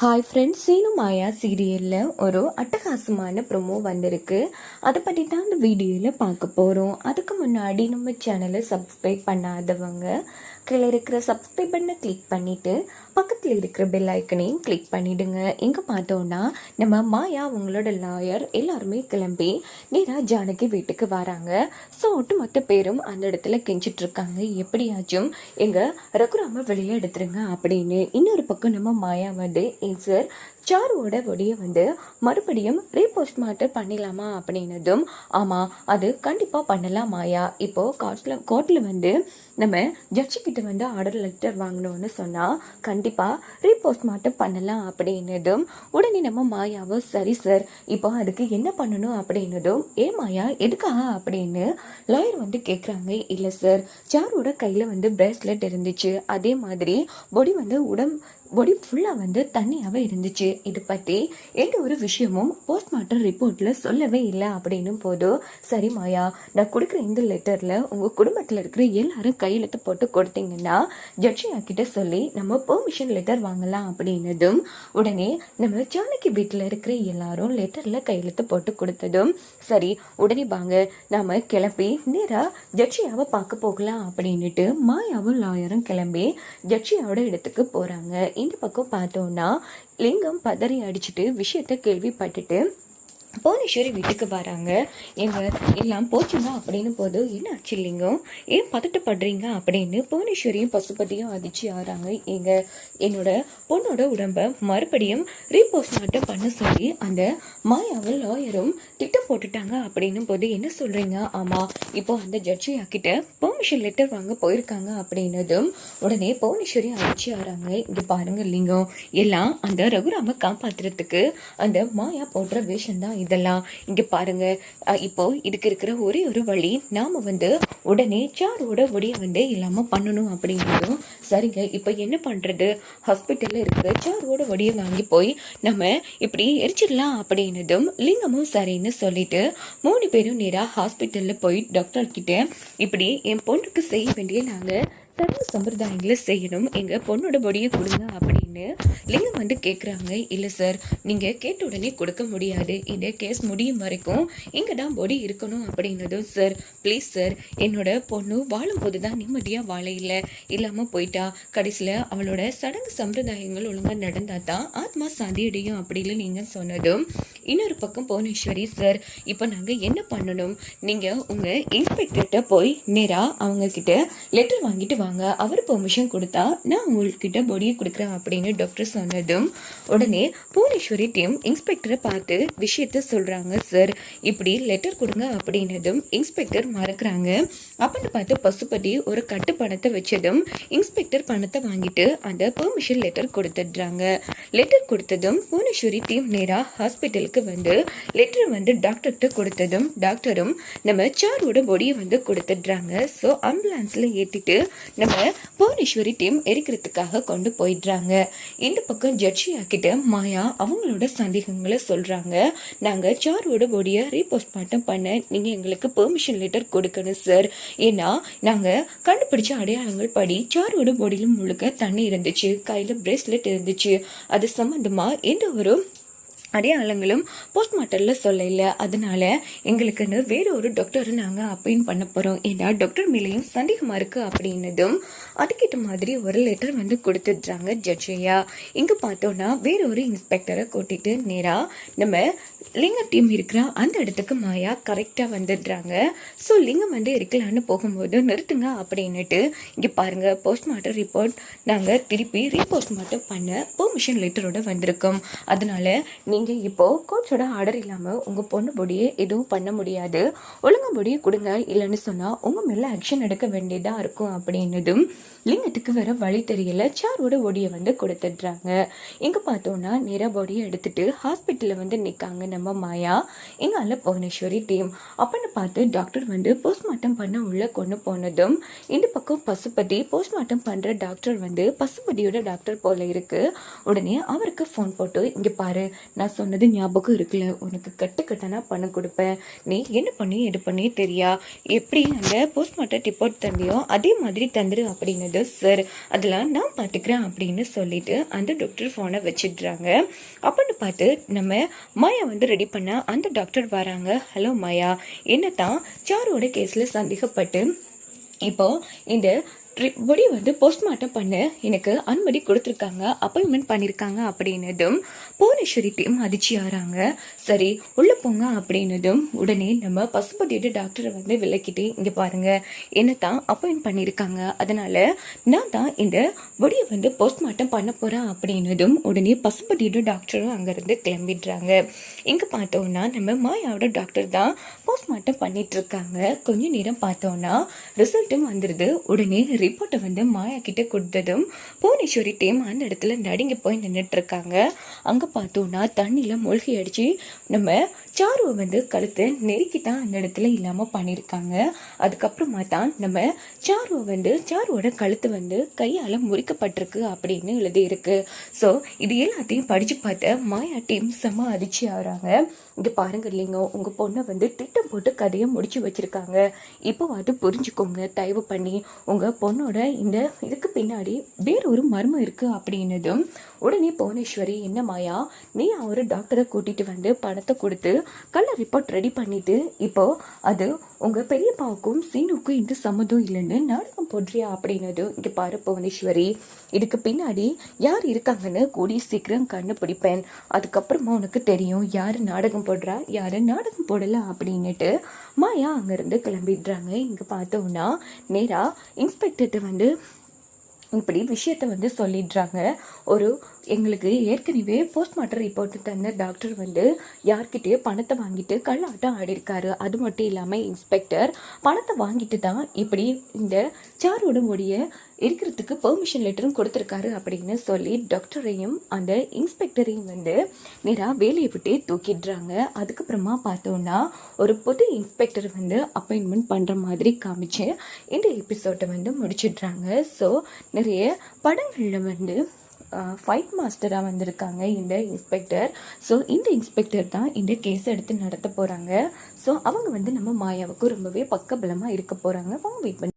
Hi friends Seenu மாயா சீரியலில் ஒரு அட்டகாசமான ப்ரொமோ வந்திருக்கு. அதை பற்றி தான் அந்த வீடியோவில் பார்க்க போகிறோம் அதுக்கு முன்னாடி நம்ம சேனலை சப்ஸ்கிரைப் பண்ணாதவங்க கீழே இருக்கிற சப்ஸ்கிரைப் பண்ணை கிளிக் பண்ணிவிட்டு பக்கத்தில் இருக்கிற பெல் ஐக்கனையும் கிளிக் பண்ணிவிடுங்க இங்கே பார்த்தோன்னா நம்ம மாயா அவங்களோட லாயர் எல்லாருமே கிளம்பி நேராக ஜானகி வீட்டுக்கு வராங்க. ஸோ ஒட்டுமொத்த பேரும் அந்த இடத்துல கெஞ்சிட்ருக்காங்க எப்படியாச்சும் எங்கள் ரகுராம வெளியே எடுத்துருங்க அப்படின்னு. இன்னொரு பக்கம் நம்ம மாயா வந்து "ஏன் சார் சாருவோட ஒடியை வந்து மறுபடியும் ரீபோஸ்ட்மார்ட்டம் பண்ணிடலாமா? அப்படின்னதும் ஆமாம் அது கண்டிப்பாக பண்ணலாம் மாயா. இப்போது காட்டில் கோர்ட்டில் வந்து நம்ம ஜட்ஜி கிட்ட வந்து ஆர்டர் லெட்டர் வாங்கணும்னு சொன்னால் கண்டிப்பாக ரீபோஸ்ட் ரீபோஸ்ட்மார்ட்டம் பண்ணலாம் அப்படின்னதும் உடனே நம்ம மாயாவும் சரி சார் இப்போ அதுக்கு என்ன பண்ணணும்? அப்படின்னதும் ஏ மாயா எதுக்காக? அப்படின்னு லாயர் வந்து கேட்குறாங்க இல்லை சார் சாரோட கையில் வந்து பிரேஸ்லெட் இருந்துச்சு. அதே மாதிரி பொடி வந்து உடம் பாடி ஃபுல்லாக வந்து தண்ணியாகவே இருந்துச்சு. இது பற்றி எந்த ஒரு விஷயமும் போஸ்ட்மார்ட்டம் ரிப்போர்ட்டில் சொல்லவே இல்லை அப்படின்னும் போதும் சரி மாயா நான் கொடுக்குற இந்த லெட்டரில் உங்கள் குடும்பத்தில் இருக்கிற எல்லாரும் கையெழுத்து போட்டு கொடுத்தீங்கன்னா ஜட்ஜியா கிட்ட சொல்லி நம்ம பெர்மிஷன் லெட்டர் வாங்கலாம் அப்படின்னதும் உடனே நம்ம ஜானகி வீட்டில் இருக்கிற எல்லாரும் லெட்டரில் கையெழுத்து போட்டு கொடுத்ததும் சரி உடனே வாங்க நாம கிளம்பி நேராக ஜட்ஜியாவை பார்க்க போகலாம் அப்படின்னுட்டு மாயாவும் லாயரும் கிளம்பி ஜட்ஜியாவோட இடத்துக்கு போகிறாங்க இந்த பக்கம் பார்த்தோன்னா லிங்கம் பதறி அடிச்சுட்டு விஷயத்த கேள்விப்பட்டுட்டு புவனேஸ்வரி வீட்டுக்கு வராங்க. எங்க எல்லாம் போச்சுங்க அப்படின்னு போது என்ன ஆச்சு லிங்கம்? ஏன் பதட்டப்படுறீங்க அப்படின்னு புவனேஸ்வரியும் பசுபதியும் அதிர்ச்சி ஆறாங்க எங்க என்னோட பொண்ணோட உடம்ப மறுபடியும் ரீபோஸ்ட்மார்ட்டம் பண்ண சொல்லி அந்த மாயாவும் லாயரும் திட்டம் போட்டுட்டாங்க அப்படின்னும் போது என்ன சொல்றீங்க? ஆமா இப்போ அந்த ஜட்ஜியா கிட்ட பெர்மிஷன் லெட்டர் வாங்க போயிருக்காங்க அப்படின்னதும் உடனே புவனேஸ்வரி அதிர்ச்சி ஆறாங்க இங்க பாருங்க லிங்கம் எல்லாம் அந்த ரகுராம காப்பாத்துறதுக்கு அந்த மாயா போடுற வேஷம் தான் இதெல்லாம் இங்கே பாருங்க. இப்போது இப்போ இதுக்கு இருக்கிற ஒரே ஒரு வழி நாம் வந்து உடனே சாரோட ஒடிய வந்து இல்லாமல் பண்ணணும் அப்படிங்கிறதும். சரிங்க இப்போ என்ன பண்ணுறது ஹாஸ்பிட்டலில் இருக்கிற சாரோட ஒடியை வாங்கி போய் நம்ம இப்படி எரிச்சிடலாம் அப்படின்னதும் லிங்கமும் சரின்னு சொல்லிட்டு மூணு பேரும் நேராக ஹாஸ்பிட்டலில் போய் டாக்டர்கிட்ட இப்படி என் பொண்ணுக்கு செய்ய வேண்டிய நாங்கள் சடங்கு சம்பிரதாயங்களை செய்யணும். எங்கள் பொண்ணோட பொடியை கொடுங்க அப்படின்னு லிங்கம் வந்து கேட்குறாங்க இல்லை சார் நீங்கள் கேட்ட உடனே கொடுக்க முடியாது. இந்த கேஸ் முடியும் வரைக்கும் இங்கே தான் பொடி இருக்கணும் அப்படின்னதும் சார் ப்ளீஸ் சார் என்னோட பொண்ணு வாழும்போது தான் நிம்மதியாக வாழ இல்லை இல்லாமல் போயிட்டா கடைசியில் அவளோட சடங்கு சம்பிரதாயங்கள் ஒழுங்காக நடந்தால் தான் ஆத்மா சாந்தி அடையும் அப்படின்னு நீங்கள் சொன்னதும் இன்னொரு பக்கம் புவனேஸ்வரி சார் இப்போ நாங்கள் என்ன பண்ணணும்? நீங்கள் உங்கள் இன்ஸ்பெக்டர்கிட்ட போய் நேராக அவங்கக்கிட்ட லெட்டர் வாங்கிட்டு வாங்க. அவர் பெர்மிஷன் கொடுத்தா நான் உங்கள்கிட்ட பொடியை கொடுக்குறேன் அப்படின்னு டாக்டர் சொன்னதும் உடனே புவனேஸ்வரி டீம் இன்ஸ்பெக்டரை பார்த்து விஷயத்த சொல்கிறாங்க சார் இப்படி லெட்டர் கொடுங்க அப்படின்னதும் இன்ஸ்பெக்டர் மறக்கிறாங்க. அப்படின்னு பார்த்து பசுபதி ஒரு கட்டு பணத்தை வச்சதும் இன்ஸ்பெக்டர் பணத்தை வாங்கிட்டு அந்த பெர்மிஷன் லெட்டர் கொடுத்துடுறாங்க. லெட்டர் கொடுத்ததும் புவனேஸ்வரி டீம் நேராக ஹாஸ்பிட்டலுக்கு வந்து லெட்டர் வந்து டாக்டர்கிட்ட கொடுத்ததும் டாக்டரும் நம்ம சாரோட பொடியை வந்து கொடுத்துடுறாங்க. ஸோ ஆம்புலன்ஸில் ஏற்றிட்டு நம்ம புவனேஸ்வரி டீம் எரிக்கிறதுக்காக கொண்டு போயிடுறாங்க. இந்த பக்கம் ஜட்ஜியா கிட்ட மாயா அவங்களோட சந்தேகங்களை சொல்கிறாங்க நாங்கள் சாரோட பொடியை ரீபோஸ்ட்மார்ட்டம் பண்ண நீங்கள் எங்களுக்கு பெர்மிஷன் லெட்டர் கொடுக்கணும் சார் ஏன்னா நாங்கள் கண்டுபிடிச்ச அடையாளங்கள் படி சாரோட பொடியிலும் முழுக்க தண்ணி இருந்துச்சு கையில் பிரேஸ்லெட் இருந்துச்சு. அது சம்மந்தமாக எந்த ஒரு அடையாளங்களும் போஸ்ட்மார்ட்டமில் சொல்லல. அதனால எங்களுக்குன்னு வேறு ஒரு டாக்டரை நாங்கள் அப்பாயின் பண்ண போகிறோம் ஏன்னா டாக்டர் மேலேயும் சந்தேகமாக இருக்குது அப்படின்னதும் அதுக்கேற்ற மாதிரி ஒரு லெட்டர் வந்து கொடுத்துட்றாங்க ஜட்ஜையா. இங்கே பார்த்தோன்னா வேற ஒரு இன்ஸ்பெக்டரை கூட்டிகிட்டு நேராக நம்ம லிங்க டீம் இருக்கிற அந்த இடத்துக்கு மாயா கரெக்டாக வந்துடுறாங்க. ஸோ லிங்கம் வந்து இருக்கலான்னு போகும்போது நிறுத்துங்க அப்படின்னுட்டு இங்கே பாருங்கள் போஸ்ட்மார்ட்டம் ரிப்போர்ட் நாங்கள் திருப்பி ரீபோஸ்ட்மார்ட்டம் பண்ண பெர்மிஷன் லெட்டரோட வந்திருக்கோம். அதனால் நீங்கள் இப்போது கோச்சோட ஆர்டர் இல்லாமல் உங்கள் பொண்ணு பொடியை எதுவும் பண்ண முடியாது. ஒழுங்கு பொடியை கொடுங்க இல்லைன்னு சொன்னால் உங்கள் மேலே ஆக்ஷன் எடுக்க வேண்டியதாக இருக்கும் அப்படின்னதும் லிங்கத்துக்கு வேற வழி தெரியல. சாரோட ஒடியை வந்து கொடுத்துட்றாங்க. இங்கே பார்த்தோன்னா நேராக பொடியை எடுத்துகிட்டு ஹாஸ்பிட்டலில் வந்து நிற்காங்க நம்ம மாயா இங்கால புவனேஸ்வரி டீம் அப்படின்னு பார்த்து டாக்டர் வந்து போஸ்ட்மார்ட்டம் பண்ண உள்ளே கொண்டு போனதும் இந்த பக்கம் பசுபதி போஸ்ட்மார்ட்டம் பண்ணுற டாக்டர் வந்து பசுபதியோட டாக்டர் போல இருக்கு. உடனே அவருக்கு ஃபோன் போட்டு இங்கே பாரு நான் சொன்னது ஞாபகம் இருக்குல்ல உனக்கு கட்டு கட்டனா பணம் கொடுப்பேன். நீ என்ன பண்ணி எது பண்ணி தெரியா? எப்படி அந்த போஸ்ட்மார்ட்டம் ரிப்போர்ட் தந்தியோ அதே மாதிரி தந்துரு அப்படின்னது சார் அதெல்லாம் நான் பார்த்துக்கிறேன் அப்படின்னு சொல்லிட்டு அந்த டாக்டர் ஃபோனை வச்சிடுறாங்க. அப்படின்னு பார்த்து நம்ம மாயா வந்து ரெடி பண்ண அந்த டாக்டர் வராங்க. ஹலோ மாயா என்ன தான் சாரோட கேஸில் சந்தேகப்பட்டு இப்போ இந்த பொடி வந்து போஸ்ட்மார்ட்டம் பண்ண எனக்கு அனுமதி கொடுத்துருக்காங்க அப்பாயின்மெண்ட் பண்ணியிருக்காங்க அப்படின்னதும் புவனேஸ்வரி டீம் அதிர்ச்சி ஆறாங்க. சரி உள்ளே போங்க அப்படின்னதும் உடனே நம்ம பசுபதியோட டாக்டரை வந்து விளக்கிட்டு இங்கே பாருங்கள் என்ன தான் அப்பாயின்ட் பண்ணியிருக்காங்க அதனால் நான் தான் இந்த பொடியை வந்து போஸ்ட்மார்ட்டம் பண்ண போகிறேன் அப்படின்னதும் உடனே பசுபதியோட டாக்டரும் அங்கேருந்து கிளம்பிடுறாங்க. இங்கே பார்த்தோன்னா நம்ம மாயாவோட டாக்டர் தான் போஸ்ட்மார்ட்டம் பண்ணிகிட்ருக்காங்க கொஞ்சம் கொஞ்ச நேரம் பார்த்தோன்னா ரிசல்ட்டும் வந்துடுது உடனே ரிப்போர்ட்டை வந்து மாயா கிட்ட கொடுத்ததும் புவனேஸ்வரி டீம் அந்த இடத்துல நடுங்கி போய் நின்றுட்டு இருக்காங்க. அங்கே பார்த்தோன்னா தண்ணியில் மூழ்கி அடிச்சு நம்ம சாருவை வந்து கழுத்தை நெருக்கி தான் அந்த இடத்துல இல்லாமல் பண்ணியிருக்காங்க. அதுக்கப்புறமா தான் நம்ம சாருவை வந்து சாருவோட கழுத்து வந்து கையால் முறிக்கப்பட்டிருக்கு அப்படின்னு எழுதியிருக்கு ஸோ இது எல்லாத்தையும் படித்து பார்த்த மாயா டீம் செம்ம அதிர்ச்சி ஆகிறாங்க. இங்கே பாருங்க இல்லைங்க உங்கள் பொண்ணை வந்து திட்டம் போட்டு கதையை முடிச்சு வச்சுருக்காங்க. இப்போ அது புரிஞ்சுக்கோங்க தயவு பண்ணி. உங்கள் பொண்ணோட இந்த இதுக்கு பின்னாடி வேற ஒரு மர்மம் இருக்குது அப்படின்னதும் உடனே புவனேஸ்வரி என்ன மாயா நீ அவர் டாக்டரை கூட்டிகிட்டு வந்து பணத்தை கொடுத்து கள்ள ரிப்போர்ட் ரெடி பண்ணிட்டு இப்போ அது உங்க பெரியப்பாவுக்கும் சீனுக்கும் இந்த சம்மதம் இல்லைன்னு நாடகம் போடுறியா அப்படின்னது இங்க பாரு புவனேஸ்வரி. இதுக்கு பின்னாடி யார் இருக்காங்கன்னு கூடிய சீக்கிரம் கண்டுபிடிப்பேன் அதுக்கப்புறமா உனக்கு தெரியும் யார் நாடகம் போடுறா யார் நாடகம் போடல அப்படின்னுட்டு மாயா அங்கேருந்து கிளம்பிடுறாங்க. இங்கே பார்த்தோம்னா நேராக இன்ஸ்பெக்டர்கிட்ட வந்து இப்படி விஷயத்த வந்து சொல்லிடுறாங்க. ஒரு எங்களுக்கு ஏற்கனவே போஸ்ட்மார்ட்டம் ரிப்போர்ட் தந்த டாக்டர் வந்து யார்கிட்டயோ பணத்தை வாங்கிட்டு கல்லாட்டம் ஆடிருக்காரு. அது மட்டும் இல்லாமல் இன்ஸ்பெக்டர் பணத்தை வாங்கிட்டு தான் இப்படி இந்த சாரோட முடிய இருக்கிறதுக்கு பெர்மிஷன் லெட்டரும் கொடுத்துருக்காரு அப்படின்னு சொல்லி டாக்டரையும் அந்த இன்ஸ்பெக்டரையும் வந்து நேராக வேலையை விட்டே தூக்கிடுறாங்க. அதுக்கப்புறமா பார்த்தோன்னா ஒரு புது இன்ஸ்பெக்டர் வந்து அப்பாயின்மெண்ட் பண்ணுற மாதிரி காமிச்சு இந்த எபிசோட்டை வந்து முடிச்சிடுறாங்க. ஸோ நிறைய படங்களில் வந்து ஃபைட் மாஸ்டராக வந்திருக்காங்க இந்த இன்ஸ்பெக்டர் ஸோ இந்த இன்ஸ்பெக்டர் தான் இந்த கேஸ் எடுத்து நடத்த போகிறாங்க ஸோ அவங்க வந்து நம்ம மாயாவுக்கு ரொம்பவே பக்கபலமாக இருக்க போகிறாங்க அவங்க வெயிட் பண்ணி